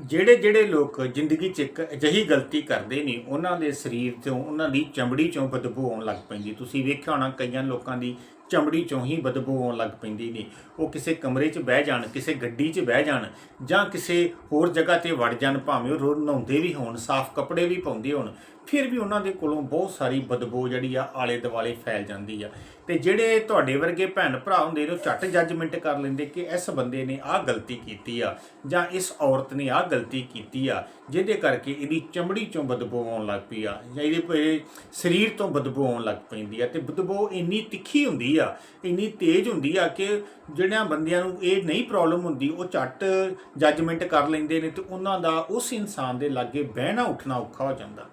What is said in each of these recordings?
ਜਿਹੜੇ ਜਿਹੜੇ ਲੋਕ ਜ਼ਿੰਦਗੀ 'ਚ ਇੱਕ ਅਜਿਹੀ ਗਲਤੀ ਕਰਦੇ ਨੇ, ਉਹਨਾਂ ਦੇ ਸਰੀਰ ਤੋਂ, ਉਹਨਾਂ ਦੀ ਚਮੜੀ 'ਚੋਂ ਬਦਬੂ ਆਉਣ ਲੱਗ ਪੈਂਦੀ। ਤੁਸੀਂ ਵੇਖਿਆ ਹੋਣਾ ਕਈਆਂ ਲੋਕਾਂ ਦੀ ਚਮੜੀ 'ਚੋਂ ਹੀ ਬਦਬੂ ਆਉਣ ਲੱਗ ਪੈਂਦੀ ਨੇ। ਉਹ ਕਿਸੇ ਕਮਰੇ 'ਚ ਬਹਿ ਜਾਣ, ਕਿਸੇ ਗੱਡੀ 'ਚ ਬਹਿ ਜਾਣ ਜਾਂ ਕਿਸੇ ਹੋਰ ਜਗ੍ਹਾ ਤੇ ਵੜ ਜਾਣ, ਭਾਵੇਂ ਉਹ ਰੋਜ਼ ਨਹਾਉਂਦੇ ਵੀ ਹੋਣ, ਸਾਫ਼ ਕੱਪੜੇ ਵੀ ਪਾਉਂਦੇ ਹੋਣ, ਫਿਰ ਵੀ ਉਹਨਾਂ ਦੇ ਕੋਲੋਂ ਬਹੁਤ ਸਾਰੀ ਬਦਬੂ ਜਿਹੜੀ ਆ ਆਲੇ ਦੁਆਲੇ ਫੈਲ ਜਾਂਦੀ ਆ। ਤੇ ਜਿਹੜੇ ਤੁਹਾਡੇ ਵਰਗੇ ਭੈਣ ਭਰਾ ਹੁੰਦੇ ਨੇ, ਉਹ ਝੱਟ ਜੱਜਮੈਂਟ ਕਰ ਲੈਂਦੇ ਕਿ ਇਸ ਬੰਦੇ ਨੇ ਆਹ ਗਲਤੀ ਕੀਤੀ ਆ ਜਾਂ ਇਸ ਔਰਤ ਨੇ ਆਹ ਗਲਤੀ ਕੀਤੀ ਆ, ਜਿਹਦੇ ਕਰਕੇ ਇਹਦੀ ਚਮੜੀ ਚੋਂ ਬਦਬੂ ਆਉਣ ਲੱਗ ਪਈ ਆ ਜਾਂ ਇਹਦੇ ਸਰੀਰ ਤੋਂ ਬਦਬੂ ਆਉਣ ਲੱਗ ਪੈਂਦੀ ਆ। ਤੇ ਬਦਬੂ ਇੰਨੀ ਤਿੱਖੀ ਹੁੰਦੀ ਆ, ਇੰਨੀ ਤੇਜ਼ ਹੁੰਦੀ ਆ ਕਿ ਜਿਹੜਿਆਂ ਬੰਦਿਆਂ ਨੂੰ ਇਹ ਨਹੀਂ ਪ੍ਰੋਬਲਮ ਹੁੰਦੀ, ਉਹ ਝੱਟ ਜੱਜਮੈਂਟ ਕਰ ਲੈਂਦੇ ਨੇ ਤੇ ਉਹਨਾਂ ਦਾ ਉਸ ਇਨਸਾਨ ਦੇ ਲਾਗੇ ਬਹਿਣਾ ਉੱਠਣਾ ਔਖਾ ਹੋ ਜਾਂਦਾ।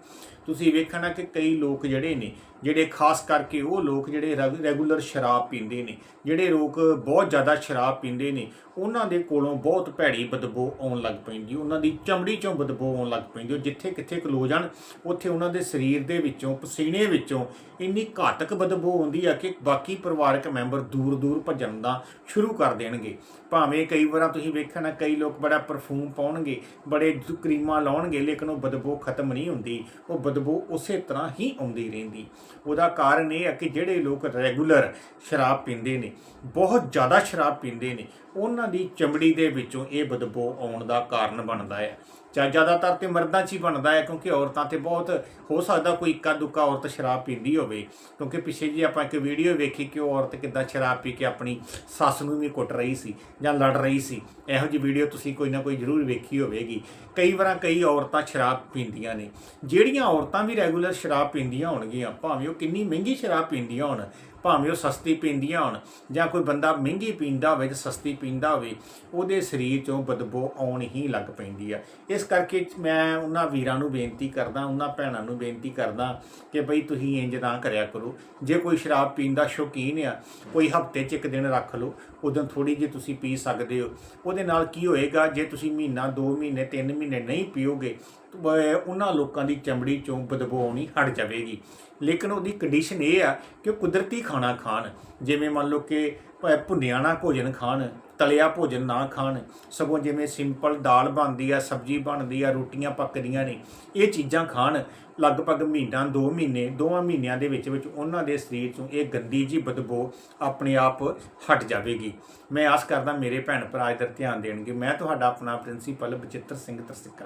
ਤੁਸੀਂ ਵੇਖਣਾ ਕਿ ਕਈ ਲੋਕ ਜਿਹੜੇ ਨੇ, ਜਿਹੜੇ ਖਾਸ ਕਰਕੇ ਉਹ ਲੋਕ ਜਿਹੜੇ ਰੈਗੂਲਰ ਸ਼ਰਾਬ ਪੀਂਦੇ ਨੇ, ਜਿਹੜੇ ਲੋਕ ਬਹੁਤ ਜ਼ਿਆਦਾ ਸ਼ਰਾਬ ਪੀਂਦੇ ਨੇ, ਉਹਨਾਂ ਦੇ ਕੋਲੋਂ ਬਹੁਤ ਭੈੜੀ ਬਦਬੂ ਆਉਣ ਲੱਗ ਪੈਂਦੀ, ਉਹਨਾਂ ਦੀ ਚਮੜੀ ਚੋਂ ਬਦਬੂ ਆਉਣ ਲੱਗ ਪੈਂਦੀ, ਉਹ ਜਿੱਥੇ ਕਿੱਥੇ ਖਲੋ ਜਾਣ, ਉੱਥੇ ਉਹਨਾਂ ਦੇ ਸਰੀਰ ਦੇ ਵਿੱਚੋਂ, ਪਸੀਨੇ ਵਿੱਚੋਂ ਇੰਨੀ ਘਾਤਕ ਬਦਬੂ ਆਉਂਦੀ ਆ ਕਿ ਬਾਕੀ ਪਰਿਵਾਰਕ ਮੈਂਬਰ ਦੂਰ ਦੂਰ ਭੱਜਣ ਦਾ ਸ਼ੁਰੂ ਕਰ ਦੇਣਗੇ। ਭਾਵੇਂ ਕਈ ਵਾਰਾਂ ਤੁਸੀਂ ਵੇਖਣਾ ਕਈ ਲੋਕ ਬੜਾ ਪਰਫਿਊਮ ਪਾਉਣਗੇ, ਬੜੇ ਕਰੀਮਾਂ ਲਾਉਣਗੇ, ਲੇਕਿਨ ਉਹ ਬਦਬੂ ਖਤਮ ਨਹੀਂ ਹੁੰਦੀ, ਉਹ ਬਦਬੂ ਉਸੇ ਤਰ੍ਹਾਂ ਹੀ ਆਉਂਦੀ ਰਹਿੰਦੀ। ਉਹਦਾ ਕਾਰਨ ਇਹ ਹੈ ਕਿ ਜਿਹੜੇ ਲੋਕ ਰੈਗੂਲਰ ਸ਼ਰਾਬ ਪੀਂਦੇ ਨੇ, ਬਹੁਤ ਜ਼ਿਆਦਾ ਸ਼ਰਾਬ ਪੀਂਦੇ ਨੇ, ਉਹਨਾਂ ਦੀ ਚਮੜੀ ਦੇ ਵਿੱਚੋਂ ਇਹ ਬਦਬੂ ਆਉਣ ਦਾ ਕਾਰਨ ਬਣਦਾ ਹੈ। ਚਾ ਜ਼ਿਆਦਾਤਰ ਤੇ ਮਰਦਾਂ 'ਚ ਹੀ ਬਣਦਾ ਹੈ, ਕਿਉਂਕਿ ਔਰਤਾਂ ਤੇ ਬਹੁਤ ਹੋ ਸਕਦਾ ਕੋਈ ਇੱਕਾ ਦੁੱਕਾ ਔਰਤ ਸ਼ਰਾਬ ਪੀਂਦੀ ਹੋਵੇ। ਕਿਉਂਕਿ ਪਿੱਛੇ ਜੀ ਆਪਾਂ ਇੱਕ ਵੀਡੀਓ ਵੇਖੀ ਕਿ ਉਹ ਔਰਤ ਕਿੱਦਾਂ ਸ਼ਰਾਬ ਪੀ ਕੇ ਆਪਣੀ ਸੱਸ ਨੂੰ ਵੀ ਕੁੱਟ ਰਹੀ ਸੀ ਜਾਂ ਲੜ ਰਹੀ ਸੀ। ਇਹੋ ਜਿਹੀ ਵੀਡੀਓ ਤੁਸੀਂ ਕੋਈ ਨਾ ਕੋਈ ਜ਼ਰੂਰ ਵੇਖੀ ਹੋਵੇਗੀ। ਕਈ ਵਾਰਾਂ ਕਈ ਔਰਤਾਂ ਸ਼ਰਾਬ ਪੀਂਦੀਆਂ ਨੇ। ਜਿਹੜੀਆਂ ਔਰਤਾਂ ਵੀ ਰੈਗੂਲਰ ਸ਼ਰਾਬ ਪੀਂਦੀਆਂ ਹੋਣਗੀਆਂ ਭਾਵੇਂ ਉਹ ਕਿੰਨੀ ਮਹਿੰਗੀ ਸ਼ਰਾਬ ਪੀਂਦੀਆਂ ਹੋਣ। ਭਾਵੇਂ ਉਹ ਸਸਤੀ ਪੀਂਦੀਆਂ ਹੋਣ ਜਾਂ ਕੋਈ ਬੰਦਾ ਮਹਿੰਗੀ ਪੀਂਦਾ ਹੋਵੇ ਜਾਂ ਸਸਤੀ ਪੀਂਦਾ ਹੋਵੇ, ਉਹਦੇ ਸਰੀਰ ਚੋਂ ਬਦਬੂ ਆਉਣ ਹੀ ਲੱਗ ਪੈਂਦੀ ਆ। ਇਸ ਕਰਕੇ ਮੈਂ ਉਹਨਾਂ ਵੀਰਾਂ ਨੂੰ ਬੇਨਤੀ ਕਰਦਾ, ਉਹਨਾਂ ਭੈਣਾਂ ਨੂੰ ਬੇਨਤੀ ਕਰਦਾ ਕਿ ਬਈ ਤੁਸੀਂ ਇੰਜ ਨਾ ਕਰਿਆ ਕਰੋ। ਜੇ ਕੋਈ ਸ਼ਰਾਬ ਪੀਣ ਦਾ ਸ਼ੌਕੀਨ ਆ, ਕੋਈ ਹਫ਼ਤੇ 'ਚ ਇੱਕ ਦਿਨ ਰੱਖ ਲਓ, ਉਦੋਂ ਥੋੜੀ ਜਿਹੀ ਤੁਸੀਂ ਪੀ ਸਕਦੇ ਹੋ। ਉਹਦੇ ਨਾਲ ਕੀ ਹੋਏਗਾ, ਜੇ ਤੁਸੀਂ ਮਹੀਨਾ 2 ਮਹੀਨੇ 3 ਮਹੀਨੇ ਨਹੀਂ ਪੀਓਗੇ ਉਹਨਾਂ ਲੋਕਾਂ ਦੀ ਚਮੜੀ ਚੋਂ ਬਦਬੂ ਆਉਣੀ ਹਟ ਜਾਵੇਗੀ। ਲੇਕਿਨ ਉਹਦੀ ਕੰਡੀਸ਼ਨ ਇਹ ਆ ਕਿ ਕੁਦਰਤੀ ਖਾਣਾ ਖਾਣ। ਜਿਵੇਂ ਮੰਨ ਲਓ ਕਿ ਭ- ਭੁੰਨਿਆ ਨਾ ਭੋਜਨ ਖਾਣ, ਤਲਿਆ ਭੋਜਨ ਨਾ ਖਾਣ, ਸਗੋਂ ਜਿਵੇਂ ਸਿੰਪਲ ਦਾਲ ਬਣਦੀ ਆ, ਸਬਜ਼ੀ ਬਣਦੀ ਆ, ਰੋਟੀਆਂ ਪੱਕਦੀਆਂ ਨੇ, ਇਹ ਚੀਜ਼ਾਂ ਖਾਣ, ਲਗਭਗ ਮਹੀਨਾ 2 ਮਹੀਨੇ, ਦੋਵਾਂ ਮਹੀਨਿਆਂ ਦੇ ਵਿੱਚ ਵਿੱਚ ਉਹਨਾਂ ਦੇ ਸਰੀਰ ਚੋਂ ਇਹ ਗੰਦੀ ਜੀ ਬਦਬੂ ਆਪਣੇ ਆਪ ਹਟ ਜਾਵੇਗੀ। ਮੈਂ ਆਸ ਕਰਦਾ ਮੇਰੇ ਭੈਣ ਭਰਾ ਇਧਰ ਧਿਆਨ ਦੇਣਗੇ। ਮੈਂ ਤੁਹਾਡਾ ਆਪਣਾ ਪ੍ਰਿੰਸੀਪਲ ਬਚਿੱਤਰ ਸਿੰਘ ਤਰਸਿੱਕਾ।